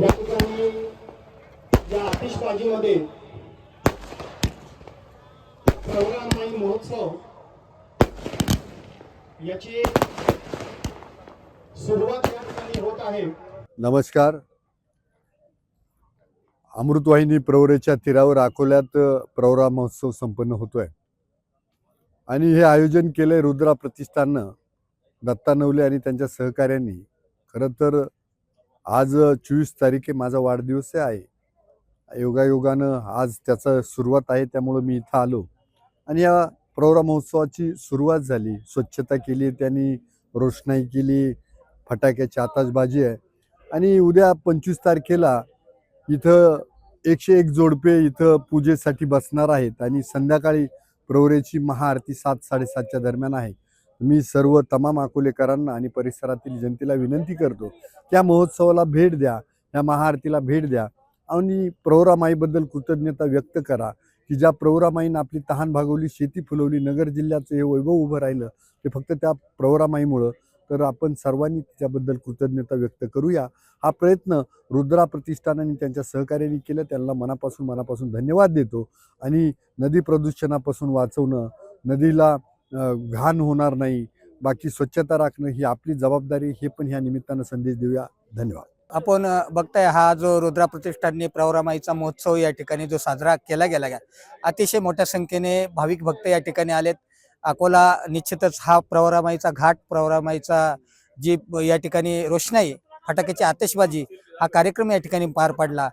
या ठिकाणी या आतिषबाजीमध्ये प्रवरामाई महोत्सव याची सुरुवात या ठिकाणी होत आहे. नमस्कार. अमृतवाहिनी प्रवरेच्या तीरावर अकोल्यात प्रवरा महोत्सव संपन्न होतोय. आणि हे आयोजन केलंय रुद्रा प्रतिष्ठाननं दत्ता नवले आणि त्यांच्या सहकाऱ्यांनी. खरं तर आज चोवीस तारीख आहे माझा वाढदिवस आहे. योगायोगानं आज त्याचा सुरुवात आहे त्यामुळं मी इथं आलो. आणि या प्रवरा महोत्सवाची सुरुवात झाली. स्वच्छता केली त्यांनी रोषणाई केली फटाक्याची आताशबाजी आहे. आणि उद्या पंचवीस तारखेला इथं एकशे एक जोडपे इथं पूजेसाठी बसणार आहेत. आणि संध्याकाळी प्रवरेची महाआरती सात साडेसातच्या दरम्यान आहे. मी सर्व तमाम अकोलेकरांना आणि परिसरातील जनतेला विनंती करतो त्या महोत्सवाला भेट द्या या महाआरतीला भेट द्या आणि प्रवरामाईबद्दल कृतज्ञता व्यक्त करा की ज्या प्रवरामाईनं आपली तहान भागवली शेती फुलवली नगर जिल्ह्याचं हे वैभव उभं राहिलं ते फक्त त्या प्रवरामाईमुळं तर आपण सर्वांनी तिच्याबद्दल कृतज्ञता व्यक्त करूया. हा प्रयत्न रुद्रा प्रतिष्ठानाने त्यांच्या सहकार्याने केलं त्यांना मनापासून मनापासून धन्यवाद देतो. आणि नदी प्रदूषणापासून वाचवणं नदीला घाण होणार नाही. बाकी स्वच्छता राखणं ही आपली जबाबदारी हे पण ह्या निमित्तानं संदेश देऊया. धन्यवाद. आपण बघताय हा जो रुद्रा प्रतिष्ठानने प्रवरामाईचा महोत्सव या ठिकाणी जो साजरा केला गेला गा अतिशय मोठ्या संख्येने भाविक भक्त या ठिकाणी आलेत. अकोला निश्चितच हा प्रवरामाईचा घाट प्रवरामाईचा जी या ठिकाणी रोषणाई फटाक्याची आतिषबाजी हा कार्यक्रम या ठिकाणी पार पडला.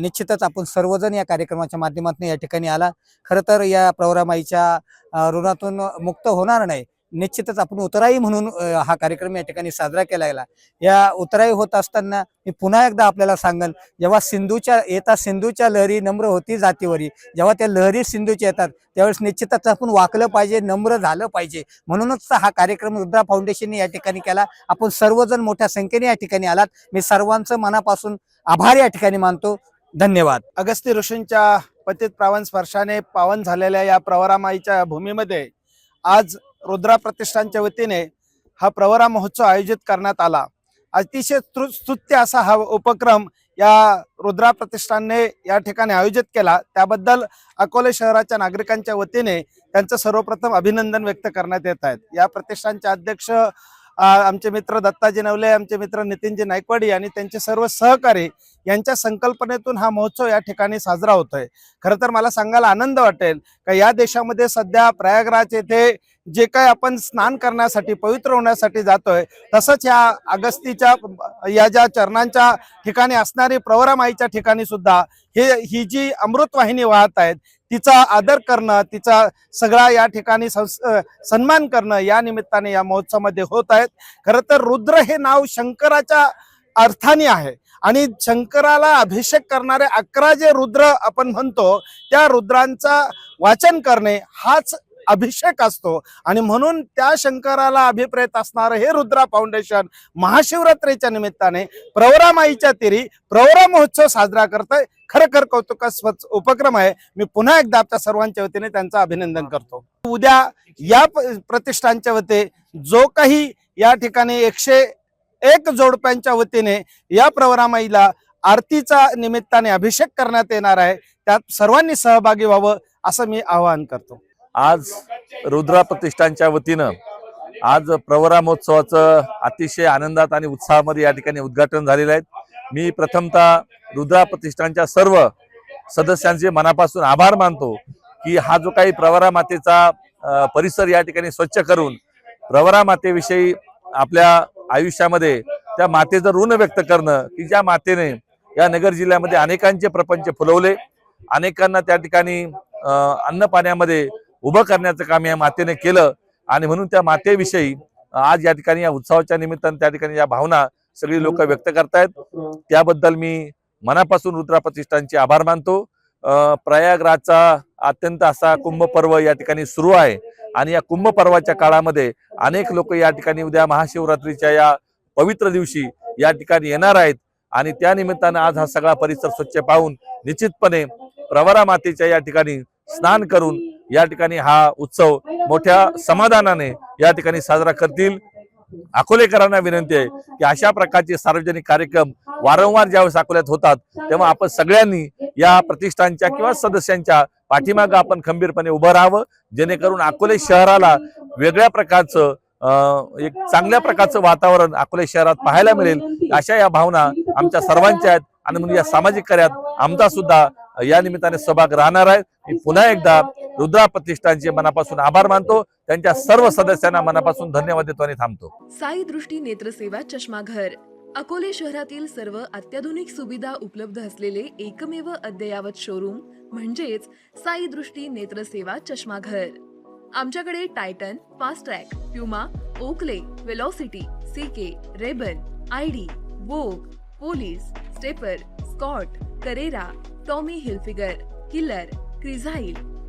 निश्चितच आपण सर्वजण या कार्यक्रमाच्या माध्यमातून या ठिकाणी आला. खरं तर या प्रवरामाईच्या ऋणातून मुक्त होणार नाही. निश्चितच आपण उतराई म्हणून हा कार्यक्रम या ठिकाणी साजरा केला गेला या उतराई होत असताना मी पुन्हा एकदा आपल्याला सांगन जेव्हा सिंधूच्या येता सिंधूच्या लहरी नम्र होती जातीवरी जेव्हा त्या लहरी सिंधूच्या येतात त्यावेळेस निश्चितच आपण वाकलं पाहिजे नम्र झालं पाहिजे. म्हणूनच हा कार्यक्रम रुद्रा फाउंडेशनने या ठिकाणी केला. आपण सर्वजण मोठ्या संख्येने या ठिकाणी आलात. मी सर्वांचं मनापासून आभार या ठिकाणी मानतो. धन्यवाद. अगस्ती ऋषींच्या पतित प्रावन स्पर्शाने पावन झालेल्या या प्रवरामाईच्या भूमीमध्ये आज रुद्रा प्रतिष्ठानच्या वतीने हा प्रवरा महोत्सव आयोजित करण्यात आला. अतिशय स्तुत्य असा हा उपक्रम या रुद्रा प्रतिष्ठानने या ठिकाणी आयोजित केला. त्याबद्दल अकोले शहराच्या नागरिकांच्या वतीने त्यांचं सर्वप्रथम अभिनंदन व्यक्त करण्यात येत आहेत. या प्रतिष्ठानचे अध्यक्ष आमचे मित्र दत्ताजी नवले आमचे मित्र नितीनजी नायकवाडी आणि त्यांचे सर्व सहकारी यांच्या संकल्पनेतून हा महोत्सव या ठिकाणी साजरा होतोय. खरं तर मला सांगायला आनंद वाटेल का या देशामध्ये सध्या प्रयागराज येथे जे काय आपण स्नान करण्यासाठी पवित्र होण्यासाठी जातोय तसंच या अगस्तीच्या या ज्या चरणांच्या ठिकाणी असणारी प्रवरामाईच्या ठिकाणी सुद्धा हे ही जी अमृतवाहिनी वाहत आहेत तिचा आदर करणं तिचा सगळा या ठिकाणी संस- सन्मान करणं या निमित्ताने या महोत्सवामध्ये होत आहेत. खरं तर रुद्र हे नाव शंकराच्या अर्थाने आहे आणि शंकराला अभिषेक करणारे अकरा जे रुद्र आपण म्हणतो त्या रुद्रांचा वाचन करणे हाच अभिषेक असतो. आणि म्हणून त्या शंकराला अभिप्रेत असणारं हे रुद्रा फाउंडेशन महाशिवरात्रीच्या निमित्ताने प्रवरामाईच्या तिरी प्रवरा महोत्सव साजरा करतोय. खरखर कौतुकास्पद उपक्रम आहे. मी पुन्हा एकदा आपल्या सर्वांच्या वतीने त्यांचं अभिनंदन करतो. उद्या या प्रतिष्ठानच्या वतीने जो काही या ठिकाणी एकशे एक जोडप्यांच्या वतीने या प्रवरामाईला आरतीचा निमित्ताने अभिषेक करण्यात येणार आहे. त्यात सर्वांनी सहभागी व्हावं असं मी आवाहन करतो. आज रुद्रा प्रतिष्ठानच्या वतीनं आज प्रवरा महोत्सवाचं अतिशय आनंदात आणि उत्साहामध्ये या ठिकाणी उद्घाटन झालेलं आहे. मी प्रथमतः रुद्रा प्रतिष्ठानच्या सर्व सदस्यांचे मनापासून आभार मानतो की हा जो काही प्रवरा मातेचा परिसर या ठिकाणी स्वच्छ करून प्रवरा मातेविषयी आपल्या आयुष्यामध्ये त्या मातेचं ऋण व्यक्त करणं की ज्या मातेने या नगर जिल्ह्यामध्ये अनेकांचे प्रपंच फुलवले अनेकांना त्या ठिकाणी अन्न पाण्यामध्ये उभं करण्याचं काम या मातेने केलं. आणि म्हणून त्या मातेविषयी आज या ठिकाणी या उत्सवाच्या निमित्तानं त्या ठिकाणी या भावना सगळी लोक व्यक्त करतायत. त्याबद्दल मी मनापासून रुद्रा प्रतिष्ठानचे आभार मानतो. प्रयागराजचा अत्यंत असा कुंभ पर्व या ठिकाणी सुरू आहे. आणि या कुंभ पर्वाच्या काळामध्ये अनेक लोक या ठिकाणी उद्या महाशिवरात्रीच्या या पवित्र दिवशी या ठिकाणी येणार आहेत. आणि त्या निमित्तानं आज हा सगळा परिसर स्वच्छ पाहून निश्चितपणे प्रवरा मातेच्या या ठिकाणी स्नान करून या ठिकाणी हा उत्सव मोठ्या समाधानाने या ठिकाणी साजरा करतील. अकोलेकरांना विनंती आहे की अशा प्रकारचे सार्वजनिक कार्यक्रम वारंवार ज्यावेळेस अकोल्यात होतात तेव्हा आपण सगळ्यांनी या प्रतिष्ठानच्या किंवा सदस्यांच्या पाठीमागं आपण खंबीरपणे उभं राहावं जेणेकरून अकोले शहराला वेगळ्या प्रकारचं अं, एक चांगल्या प्रकारचं वातावरण अकोले शहरात पाहायला मिळेल. अशा या भावना आमच्या सर्वांच्या आहेत. आणि म्हणून या सामाजिक कार्यात आमचा सुद्धा या निमित्ताने सहभाग राहणार आहे मी पुन्हा एकदा रुद्रा प्रतिष्ठानचे मनापासून आभार मानतो. त्यांच्या सर्व सदस्यांना मनापासून धन्यवाद देतो आणि थांबतो. साई दृष्टी नेत्रसेवा चष्माघर. अकोले शहरातील सर्व अत्याधुनिक सुविधा उपलब्ध असलेले एकमेव अद्ययावत शोरूम म्हणजेच साई दृष्टी नेत्रसेवा चष्माघर. आमच्याकडे Titan Fastrack Puma Oakley Velocity CK Ray Ban ID Vogue Police Stepper Scott Carrera Tommy Hilfiger Killer Crizal